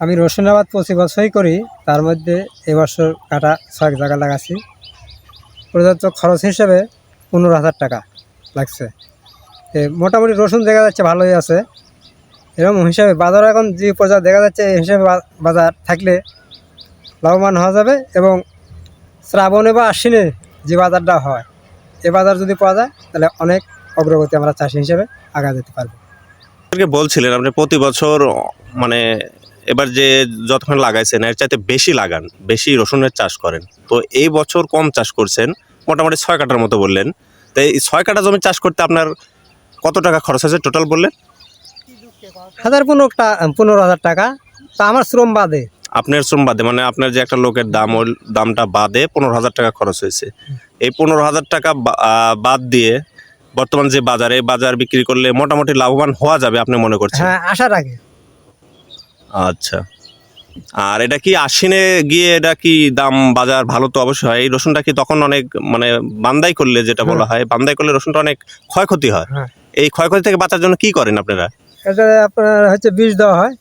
আমি রসুন আবাদ প্রতি বছরই করি, তার মধ্যে এবছর কাটা ছয় জায়গা লাগাচ্ছি প্রদত্ত খরচ হিসেবে পনেরো হাজার টাকা লাগছে। মোটামুটি রসুন দেখা যাচ্ছে ভালোই আছে। এরকম হিসাবে বাজার এখন যে পর্যায়ে দেখা যাচ্ছে এই হিসাবে বাজার থাকলে লাভবান হওয়া যাবে এবং শ্রাবণে বা আশ্বিনে যে বাজারটা হয় এ বাজার যদি পাওয়া যায় তাহলে অনেক অগ্রগতি আমরা চাষি হিসেবে আগা যেতে পারব। বলছিলেন আপনি প্রতি বছর মানে এবার যে যতক্ষণ লাগাইছেন এর চাইতে বেশি লাগান বেশি রসুনের চাষ করেন। তো এই বছর কম চাষ করছেন মোটামুটি ছয় কাটার মতো বললেন। তো এই ছয় কাটা জমি চাষ করতে আপনার কত টাকা খরচ হয়েছে টোটাল বললেন? হাজার পনেরো পনেরো হাজার টাকা। তা আমার শ্রম বাদে আপনার শ্রম বাদে মানে আপনার যে একটা লোকের দাম ওই দামটা বাদে পনেরো হাজার টাকা খরচ হয়েছে। এই পনেরো হাজার টাকা বাদ দিয়ে বর্তমান যে বাজারে বাজার বিক্রি করলে মোটামুটি লাভবান হওয়া যাবে আপনি মনে করছেন? হ্যাঁ আশা রাখে আচ্ছা। আর এটা কি আশ্বিনে গিয়ে এটা কি দাম বাজার ভালো তো অবশ্যই হয়? এই রসুনটা কি তখন অনেক মানে বান্দাই করলে যেটা বলা হয় বান্দাই করলে রসুনটা অনেক ক্ষয়ক্ষতি হয়। হ্যাঁ। এই ক্ষয়ক্ষতি থেকে বাঁচার জন্য কি করেন আপনারা? এটা আপনার হচ্ছে বীজ দেওয়া হয়।